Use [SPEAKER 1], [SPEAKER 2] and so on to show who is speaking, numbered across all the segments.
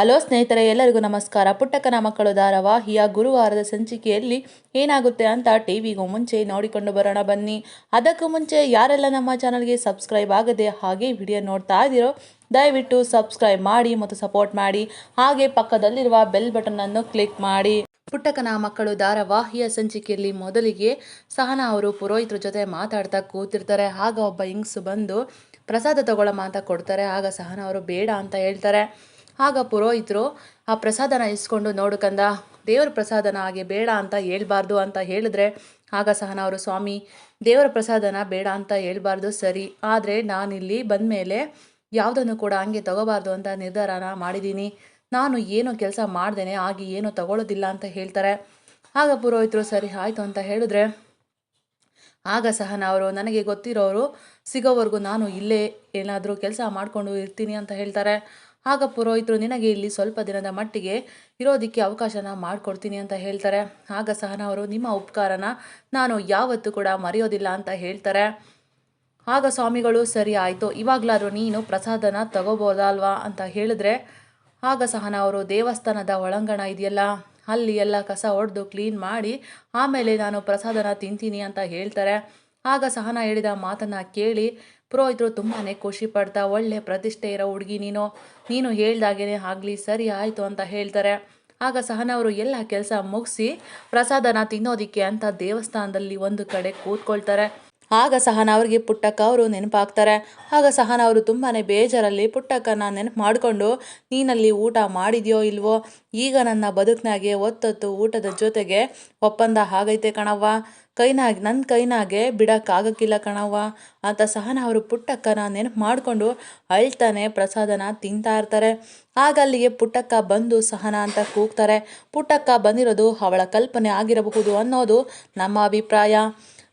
[SPEAKER 1] Hello ಸ್ನೇಹಿತರೆ, ಎಲ್ಲರಿಗೂ ನಮಸ್ಕಾರ. ಪುಟ್ಟಕನ ಮಕ್ಕಳು ಧಾರಾವಾಹಿಯ ಗುರುವಾರದ ಸಂಚಿಕೆಯಲ್ಲಿ ಏನಾಗುತ್ತೆ ಅಂತ ಟಿವಿಗೂ ಮುಂಚೆ ನೋಡಿಕೊಂಡು ಬರೋಣ ಬನ್ನಿ. ಅದಕ್ಕೂ ಮುಂಚೆ ಯಾರೆಲ್ಲ ನಮ್ಮ ಚಾನಲ್ಗೆ ಸಬ್ಸ್ಕ್ರೈಬ್ ಆಗದೆ ಹಾಗೆ ವಿಡಿಯೋ ನೋಡ್ತಾ ಇದ್ದೀರೋ, ದಯವಿಟ್ಟು ಸಬ್ಸ್ಕ್ರೈಬ್ ಮಾಡಿ ಮತ್ತು ಸಪೋರ್ಟ್ ಮಾಡಿ. ಹಾಗೆ ಪಕ್ಕದಲ್ಲಿರುವ ಬೆಲ್ ಬಟನ್ ಅನ್ನು ಕ್ಲಿಕ್ ಮಾಡಿ. ಪುಟ್ಟಕನ ಮಕ್ಕಳು ಧಾರಾವಾಹಿಯ ಸಂಚಿಕೆಯಲ್ಲಿ ಮೊದಲಿಗೆ ಸಹನಾ ಅವರು ಪುರೋಹಿತರ ಜೊತೆ ಮಾತಾಡ್ತಾ ಕೂತಿರ್ತಾರೆ. ಆಗ ಒಬ್ಬ ಹಿಂಗ್ಸು ಬಂದು ಪ್ರಸಾದ ತಗೊಳ್ಳಮ್ಮ ಅಂತ ಕೊಡ್ತಾರೆ. ಆಗ ಸಹನಾ ಅವರು, ಬೇಡ ಅಂತ ಹೇಳ್ತಾರೆ. ಆಗ ಪುರೋಹಿತರು, ಆ ಪ್ರಸಾದನ ಇಸ್ಕೊಂಡು ನೋಡು ಕಂದ, ದೇವರ ಪ್ರಸಾದನ ಹಾಗೆ ಬೇಡ ಅಂತ ಹೇಳ್ಬಾರ್ದು ಅಂತ ಹೇಳಿದ್ರೆ ಆಗ ಸಹನವರು ಅವರು, ಸ್ವಾಮಿ, ದೇವರ ಪ್ರಸಾದನ ಬೇಡ ಅಂತ ಹೇಳ್ಬಾರ್ದು, ಸರಿ. ಆದರೆ ನಾನಿಲ್ಲಿ ಬಂದಮೇಲೆ ಯಾವುದನ್ನು ಕೂಡ ಹಂಗೆ ತಗೋಬಾರ್ದು ಅಂತ ನಿರ್ಧಾರನ ಮಾಡಿದ್ದೀನಿ ನಾನು ಏನೋ ಕೆಲಸ ಮಾಡ್ದೇನೆ, ಆಗಿ ಏನೂ ತಗೊಳ್ಳೋದಿಲ್ಲ ಅಂತ ಹೇಳ್ತಾರೆ. ಆಗ ಪುರೋಹಿತರು, ಸರಿ, ಆಯಿತು ಅಂತ ಹೇಳಿದ್ರೆ ಆಗ ಸಹನ ಅವರು, ನನಗೆ ಗೊತ್ತಿರೋರು ಸಿಗೋವರೆಗೂ ನಾನು ಇಲ್ಲೇ ಏನಾದರೂ ಕೆಲಸ ಮಾಡಿಕೊಂಡು ಇರ್ತೀನಿ ಅಂತ ಹೇಳ್ತಾರೆ. ಆಗ ಪುರೋಹಿತರು, ನಿನಗೆ ಇಲ್ಲಿ ಸ್ವಲ್ಪ ದಿನದ ಮಟ್ಟಿಗೆ ಇರೋದಕ್ಕೆ ಅವಕಾಶನ ಮಾಡಿಕೊಡ್ತೀನಿ ಅಂತ ಹೇಳ್ತಾರೆ. ಆಗ ಸಹನ ಅವರು, ನಿಮ್ಮ ಉಪಕಾರನ ನಾನು ಯಾವತ್ತೂ ಕೂಡ ಮರೆಯೋದಿಲ್ಲ ಅಂತ ಹೇಳ್ತಾರೆ. ಆಗ ಸ್ವಾಮಿಗಳು, ಸರಿ ಆಯಿತು, ಇವಾಗಲಾದರೂ ನೀನು ಪ್ರಸಾದನ ತಗೋಬೋದಲ್ವಾ ಅಂತ ಹೇಳಿದ್ರೆ, ಆಗ ಸಹನ ಅವರು, ದೇವಸ್ಥಾನದ ಒಳಾಂಗಣ ಇದೆಯಲ್ಲ, ಅಲ್ಲಿ ಎಲ್ಲ ಕಸ ಹೊಡೆದು ಕ್ಲೀನ್ ಮಾಡಿ ಆಮೇಲೆ ನಾನು ಪ್ರಸಾದನ ತಿಂತೀನಿ ಅಂತ ಹೇಳ್ತಾರೆ. ಆಗ ಸಹನ ಹೇಳಿದ ಮಾತನ್ನು ಕೇಳಿ ಪುರೋಹಿತರು ತುಂಬಾ ಖುಷಿ ಪಡ್ತಾ, ಒಳ್ಳೆ ಪ್ರತಿಷ್ಠೆ ಇರೋ ಹುಡುಗಿ ನೀನು ನೀನು ಹೇಳ್ದಾಗೇನೆ ಆಗಲಿ, ಸರಿ ಆಯಿತು ಅಂತ ಹೇಳ್ತಾರೆ. ಆಗ ಸಹನವರು ಎಲ್ಲ ಕೆಲಸ ಮುಗಿಸಿ ಪ್ರಸಾದನ ತಿನ್ನೋದಿಕ್ಕೆ ಅಂತ ದೇವಸ್ಥಾನದಲ್ಲಿ ಒಂದು ಕಡೆ ಕೂತ್ಕೊಳ್ತಾರೆ. ಆಗ ಸಹನ ಅವರಿಗೆ ಪುಟ್ಟಕ್ಕ ಅವರು ನೆನಪಾಗ್ತಾರೆ. ಆಗ ಸಹನ ಅವರು ತುಂಬಾ ಬೇಜಾರಲ್ಲಿ, ಪುಟ್ಟಕ್ಕನ ನೆನಪು ಮಾಡಿಕೊಂಡು, ನೀನಲ್ಲಿ ಊಟ ಮಾಡಿದ್ಯೋ ಇಲ್ವೋ? ಈಗ ನನ್ನ ಬದುಕಿನಾಗೆ ಒತ್ತೊತ್ತು ಊಟದ ಜೊತೆಗೆ ಒಪ್ಪಂದ ಆಗೈತೆ ಕಣವ್ವ. ಕೈನಾಗ ನನ್ನ ಕೈನಾಗೆ ಬಿಡೋಕ್ಕಾಗಕ್ಕಿಲ್ಲ ಕಣವ್ವ. ಅಂತ ಸಹನ ಅವರು ಪುಟ್ಟಕ್ಕನ ನೆನಪು ಮಾಡಿಕೊಂಡು ಅಳ್ತಾನೆ ಪ್ರಸಾದನ ತಿಂತಾ ಇರ್ತಾರೆ. ಆಗ ಅಲ್ಲಿಗೆ ಪುಟ್ಟಕ್ಕ ಬಂದು ಸಹನ ಅಂತ ಕೂಗ್ತಾರೆ. ಪುಟ್ಟಕ್ಕ ಬಂದಿರೋದು ಅವಳ ಕಲ್ಪನೆ ಆಗಿರಬಹುದು ಅನ್ನೋದು ನಮ್ಮ ಅಭಿಪ್ರಾಯ.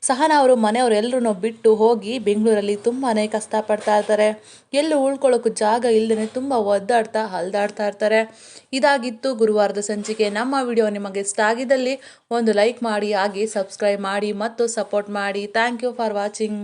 [SPEAKER 1] ಸಹನ ಅವರು ಮನೆಯವರೆಲ್ಲರೂ ಬಿಟ್ಟು ಹೋಗಿ ಬೆಂಗಳೂರಲ್ಲಿ ತುಂಬಾ ಕಷ್ಟಪಡ್ತಾ ಇರ್ತಾರೆ. ಎಲ್ಲೂ ಉಳ್ಕೊಳ್ಳೋಕ್ಕೂ ಜಾಗ ಇಲ್ಲದೇ ತುಂಬ ಒದ್ದಾಡ್ತಾ ಹಲ್ದಾಡ್ತಾ ಇರ್ತಾರೆ. ಇದಾಗಿತ್ತು ಗುರುವಾರದ ಸಂಚಿಕೆ. ನಮ್ಮ ವಿಡಿಯೋ ನಿಮಗೆ ಇಷ್ಟ ಆಗಿದ್ದಲ್ಲಿ ಒಂದು ಲೈಕ್ ಮಾಡಿ ಆಗಿ ಸಬ್ಸ್ಕ್ರೈಬ್ ಮಾಡಿ ಮತ್ತು ಸಪೋರ್ಟ್ ಮಾಡಿ. Thank you for watching.